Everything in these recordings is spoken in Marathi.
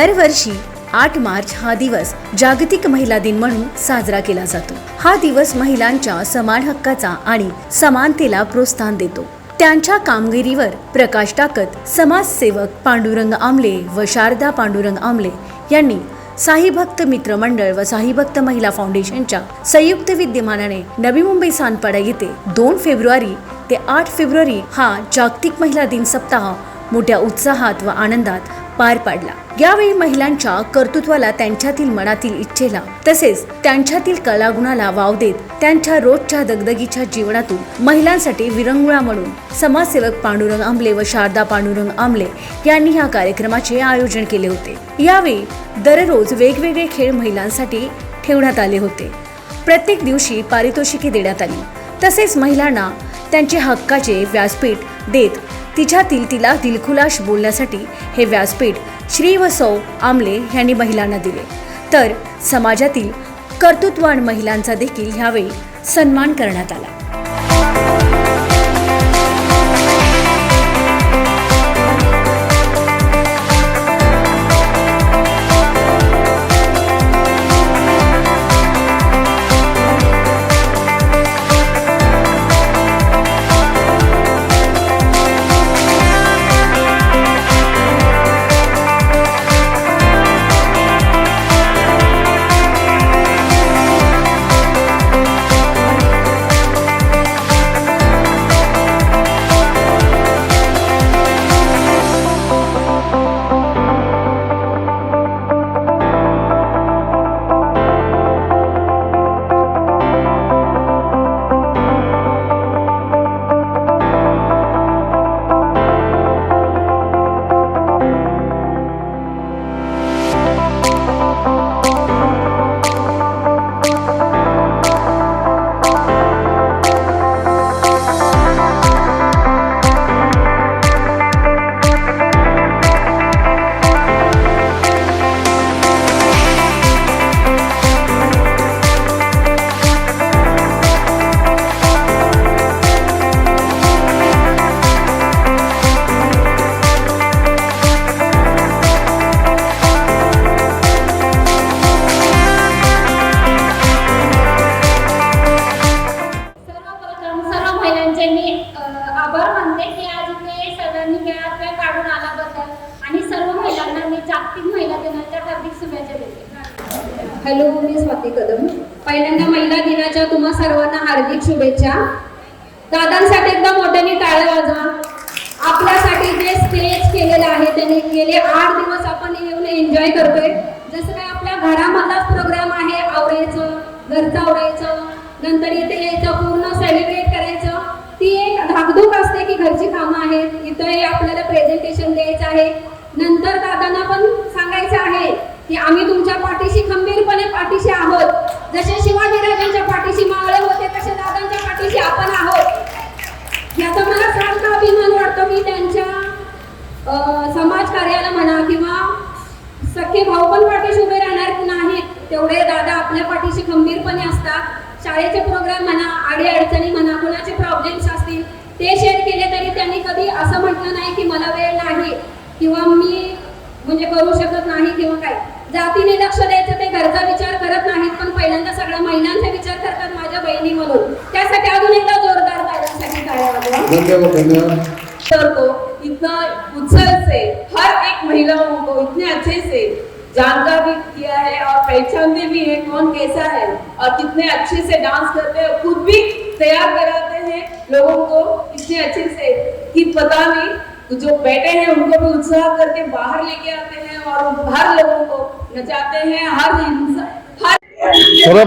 दरवर्षी आठ मार्च हा दिवस जागतिक महिला दिन म्हणून साजरा केला जातो. हा दिवस महिलांच्या समान हक्काचा आणि समानतेला प्रोत्साहन देतो. त्यांच्या कामगिरीवर प्रकाश टाकत समाजसेवक पांडुरंग आमले व शारदा पांडुरंग आमले यांनी साईभक्त मित्र मंडळ व साईभक्त महिला फाउंडेशनच्या संयुक्त विद्यमानाने नवी मुंबई सानपाडा येथे दोन फेब्रुवारी ते आठ फेब्रुवारी हा जागतिक महिला दिन सप्ताह मोठ्या उत्साहात व आनंदात पार पाडला. यावेळी महिलांच्या कर्तृत्वाला त्यांच्यातील मनातील इच्छेला तसेच त्यांच्यातील कलागुणाला वाव देत त्यांच्या रोजच्या दगदगीच्या जीवनातून महिलांसाठी विरंगुळा म्हणून समाजसेवक पांडुरंग आंबले व शारदा पांडुरंग आंबले यांनी या कार्यक्रमाचे आयोजन केले होते. यावेळी दररोज वेगवेगळे खेळ महिलांसाठी ठेवण्यात आले होते. प्रत्येक दिवशी पारितोषिके देण्यात आली. तसेच महिलांना त्यांचे हक्काचे व्यासपीठ देत तिच्यातील तिला दिलखुलाश बोलण्यासाठी हे व्यासपीठ श्री व सौ आमले यांनी महिलांना दिले. तर समाजातील कर्तृत्वान महिलांचा देखील ह्यावेळी सन्मान करण्यात आला. हॅलो मी स्वाती कदम. पहिल्यांदा महिला दिनाच्या तुम्हा सर्वांना हार्दिक शुभेच्छा. दादांसाठी एकदा मोठ्याने टाळ्या वाजवा. आपल्यासाठी जे स्टेज केलेलं आहे त्यांनी गेले आठ दिवस आपण येऊन एन्जॉय करतोय. जसं काय आपल्या घरामधलाच प्रोग्राम आहे आवरायचं घरचं आवरायचं नंतर इथे यायचं पूर्ण सेलिब्रेट करायचं. ती एक धाकधूक असते की घरची कामं आहेत. इथं आपल्याला प्रेझेंटेशन द्यायचं आहे. नंतर दादांना पण सांगायचं आहे की आम्ही तुमच्या पाठीशी खंबीरपणे पाठीशी आहोत. जसे शिवाजीराजांच्या पाठीशी मावळे होते तसे दादांच्या पाठीशी आपण आहोत. याचा मला सारखा अभिमान वाटतो मी त्यांच्या समाज कार्याला म्हणा किंवा सख्खे भाऊ पण पाठीशी उभे राहणार नाही तेवढे दादा आपल्या पाठीशी खंबीरपणे असतात. शाळेचे प्रोग्राम म्हणा आडे अडचणी म्हणा कोणाचे प्रॉब्लेम्स असतील ते शेअर केले तरी त्यांनी कधी असं म्हटलं नाही की मला वेळ नाही. किंवा मी म्हणजे करू शकत नाही किंवा काय? जातीने लक्ष द्यायचं ते घरचा विचार करत नाहीत पण पहिल्यांदा सगळ्या महिलांचा विचार करतात माझ्या बहिणी म्हणून. त्यासाठी अजून एकदा जोरदार दादांसाठी टाळ्या वाजवा. धन्यवाद धन्यवाद. सर को इतना उत्साह से हर एक महिलाओं को इतने अच्छे से जानकारी किया है और पहचानते भी है कौन कैसा है. और कितने अच्छे से डांस करते हैं खुद भी तैयार कराते हैं लोगों को इतने अच्छे से कि पता नहीं जो बैठे हैं उनको भी उत्साह करके बाहर लेके आते हैं और हर लोगों को नचाते हैं। हर इंसान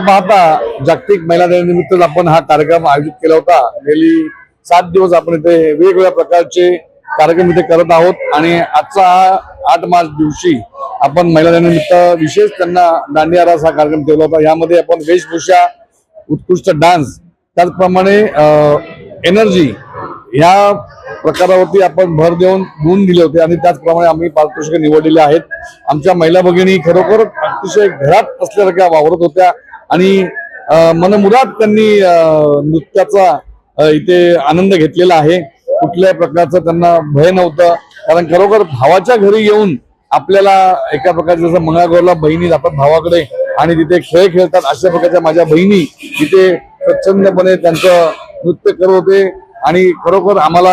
पाहता जागतिक महिला दिनानिमित्त आपण हा कार्यक्रम आयोजित केला होता. गेली सात दिवस आपण इथे वेगवेगळ्या प्रकारचे कार्यक्रम इथे करत आहोत आणि आजचा हा आठ मार्च दिवशी आपण महिला दिनानिमित्त विशेष त्यांना दांडिया रास हा कार्यक्रम ठेवला होता. यामध्ये आपण वेशभूषा उत्कृष्ट डान्स त्याचप्रमाणे एनर्जी ह्या प्रकारावरती आपण भर देऊन गुण दिले होते आणि त्याचप्रमाणे आम्ही पारितोषिक निवडलेले आहेत. आमच्या महिला भगिनी खरोखर अतिशय घरात असल्यासारख्या वावरत होत्या आणि अं, मनमुराद त्यांनी नृत्याचा इथे आनंद घेतलेला आहे. कुठल्याही प्रकारचं त्यांना भय नव्हतं. कारण खरोखर भावाच्या घरी येऊन आपल्याला एका प्रकारचं जसं मंगळागौरला बहिणी जातात भावाकडे आणि तिथे खेळ खेळतात अशा प्रकारच्या माझ्या बहिणी तिथे स्वच्छंदपणे त्यांचं नृत्य करत होते. आणि खरोखर आम्हाला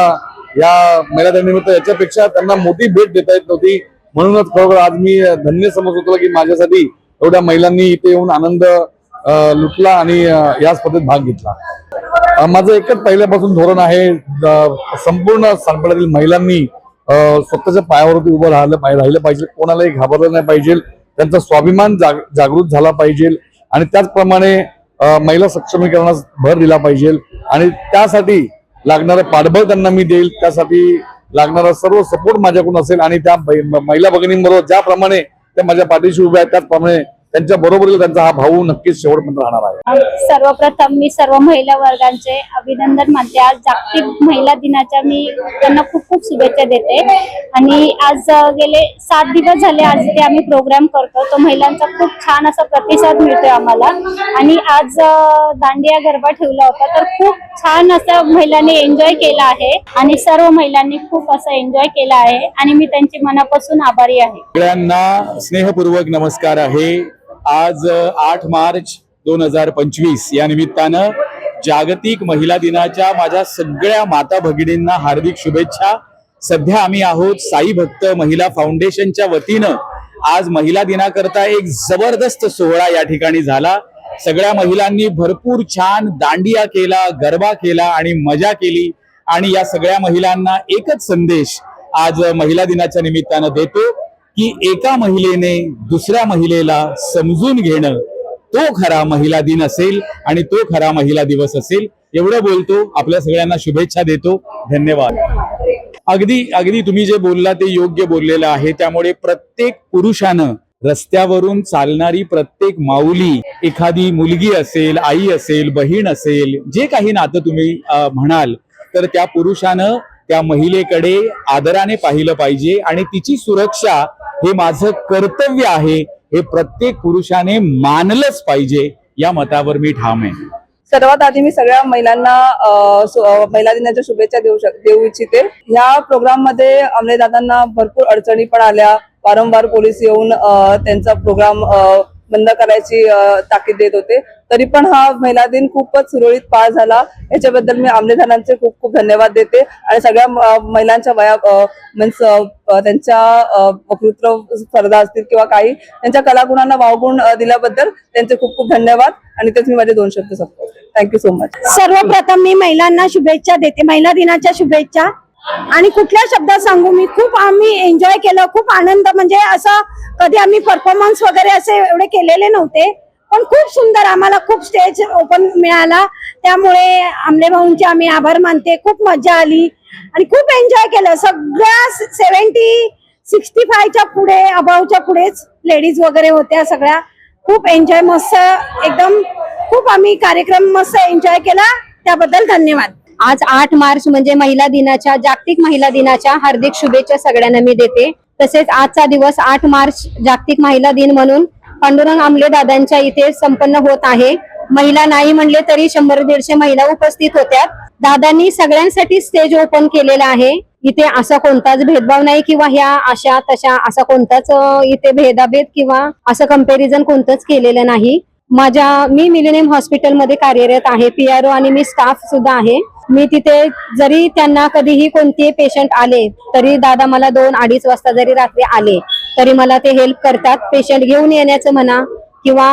या महिला याच्यापेक्षा त्यांना मोठी भेट देता येत नव्हती. म्हणूनच खरोखर आज मी धन्य समजत होतो की माझ्यासाठी एवढ्या महिलांनी इथे येऊन आनंद लुटला आणि या स्पर्धेत भाग घेतला. माझं एकच पहिल्यापासून धोरण आहे संपूर्ण सांगपडातील महिलांनी स्वतःच्या पायावरती उभं राहिलं राहिलं पाहिजे. कोणालाही घाबरलं नाही पाहिजे. त्यांचा स्वाभिमान जाग जागृत झाला पाहिजे. आणि त्याचप्रमाणे महिला सक्षमीकरणास भर दिला पाहिजे. आणि त्यासाठी लागणारं पाठबळ त्यांना मी देईल त्यासाठी लागणारा सर्व सपोर्ट माझ्याकडून असेल आणि त्या महिला भगिनींबरोबर ज्याप्रमाणे त्या माझ्या पाठीशी उभ्या आहेत त्याचप्रमाणे त्यांच्या बरोबरीला त्यांचा हा भाऊ नक्कीच शेवटपर्यंत राहणार आहे. सर्वप्रथम मी सर्व महिला वर्गांचे अभिनंदन मानते. आज जागतिक महिला दिनाच्या मी त्यांना खूप खूप शुभेच्छा देते. आणि आज गेले सात दिवस झाले आज इथे आम्ही प्रोग्राम करतो. तो महिलांचा खूप छान असा प्रतिसाद मिळतोय आम्हाला. आणि आज दांडिया गरबा ठेवला होता. तर खूप छान असं महिलांनी एन्जॉय केला आहे. आणि सर्व महिलांनी खूप असं एन्जॉय केला आहे. आणि मी त्यांची मनापासून आभारी आहे. सगळ्यांना स्नेहपूर्वक नमस्कार आहे. आज आठ मार्च दोन हजार पंचवीस. या निमित्तानं जागतिक महिला दिनाच्या माझ्या सगळ्या माता भगिनींना हार्दिक शुभेच्छा. सध्या आम्ही आहोत साई भक्त महिला फाउंडेशनच्या वतीनं. आज महिला दिनाकरता एक जबरदस्त सोहळा या ठिकाणी झाला. सगळ्या महिलांनी भरपूर छान दांडिया केला गरबा केला आणि मजा केली. आणि या सगळ्या महिलांना एकच संदेश आज महिला दिनाच्या निमित्तानं देतो. की एका महिलेने दुसऱ्या महिलेला समजून घेणं तो खरा महिला दिन असेल आणि तो खरा महिला दिवस असेल. एवढं बोलतो. आपल्या सगळ्यांना शुभेच्छा देतो. धन्यवाद. अगदी अगदी तुम्ही जे बोलला ते योग्य बोललेलं आहे. त्यामुळे प्रत्येक पुरुषानं रस्त्यावरून चालणारी प्रत्येक माऊली एखादी मुलगी असेल आई असेल बहीण असेल जे काही नातं तुम्ही म्हणाल तर त्या पुरुषानं त्या महिलेकडे आदराने पाहिलं पाहिजे आणि तिची सुरक्षा हे माझं कर्तव्य आहे. हे प्रत्येक पुरुषाने मानलंच पाहिजे. या मतावर मी ठाम आहे. सर्वात आधी मी सगळ्या महिलांना महिला दिनाच्या शुभेच्छा देऊ शक देऊ इच्छिते. ह्या प्रोग्राममध्ये अमले दादांना भरपूर अडचणी पण आल्या. वारंवार पोलीस येऊन त्यांचा प्रोग्राम अ, बंद करायची ताकीद देत होते. तरी पण हा महिला दिन खूपच सुरळीत पार झाला. याच्याबद्दल मी आमलेदारांचे खूप खूप धन्यवाद देते. आणि सगळ्या महिलांच्या वया मीन्स त्यांच्या अ, वक्तृत्व स्पर्धा असतील किंवा काही त्यांच्या कलागुणांना वावगुण दिल्याबद्दल त्यांचे खूप खूप धन्यवाद. आणि तेच मी माझे दोन शब्द संपवते. थँक्यू सो मच सर्वप्रथम मी महिलांना शुभेच्छा देते. महिला दिनाच्या शुभेच्छा. आणि कुठल्या शब्दात सांगू मी? खूप आम्ही एन्जॉय केलं खूप आनंद. म्हणजे असं कधी आम्ही परफॉर्मन्स वगैरे असे एवढे केलेले नव्हते. पण खूप सुंदर आम्हाला खूप स्टेज ओपन मिळाला. त्यामुळे आमले भाऊंचे आम्ही आभार मानते. खूप मजा आली. आणि खूप एन्जॉय केलं. सगळ्या सेव्हन्टी सिक्स्टी फायच्या पुढे अभावच्या पुढेच लेडीज वगैरे होत्या सगळ्या. खूप एन्जॉय मस्त एकदम खूप आम्ही कार्यक्रम मस्त एन्जॉय केला. त्याबद्दल धन्यवाद. आज आठ मार्च म्हणजे महिला दिनाच्या जागतिक महिला दिनाच्या हार्दिक शुभेच्छा सगळ्यांना मी देते. तसेच आजचा दिवस आठ मार्च जागतिक महिला दिन म्हणून पांडुरंग आमले दादांच्या इथे संपन्न होत आहे. महिला नाही म्हणले तरी शंभर दीडशे महिला उपस्थित होत्या दादांनी सगळ्यांसाठी स्टेज ओपन केलेला आहे. इथे असा कोणताच भेदभाव नाही किंवा ह्या अशा तशा असा कोणताच इथे भेदाभेद किंवा असं कंपॅरिझन कोणतंच केलेलं नाही. माझ्या मी मिलेनियम हॉस्पिटलमध्ये कार्यरत आहे. पीआरओ आणि मी स्टाफ सुद्धा आहे. मी तिथे जरी त्यांना कधीही कोणते पेशंट आले तरी दादा मला दोन अडीच वाजता जरी रात्री आले तरी मला ते हेल्प करतात. पेशंट घेऊन येण्याचं म्हणा किंवा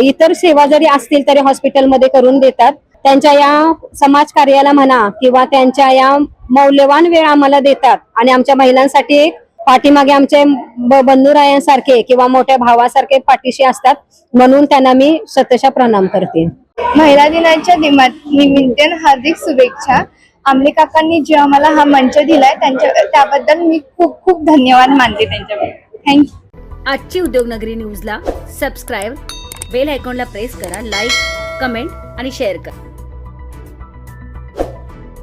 इतर सेवा जरी असतील तरी हॉस्पिटलमध्ये करून देतात. त्यांच्या या समाज कार्याला म्हणा किंवा त्यांच्या या मौल्यवान वेळ आम्हाला देतात. आणि आमच्या महिलांसाठी एक पाठीमागे आमचे बंधुरायांसारखे किंवा मोठ्या भावासारखे पाठीशी असतात. म्हणून त्यांना मी सतशा प्रणाम करते. महिला दिनाच्या दिमा- निमित्त हार्दिक शुभेच्छा. आमले काकांनी जे आम्हाला हा मंच दिलाय त्यांच्या त्याबद्दल मी खूप खूप धन्यवाद मानते त्यांच्याकडे थँक्यू आजची उद्योगनगरी न्यूजला सबस्क्राईब बेल आयकॉनला प्रेस करा लाईक कमेंट आणि शेअर करा.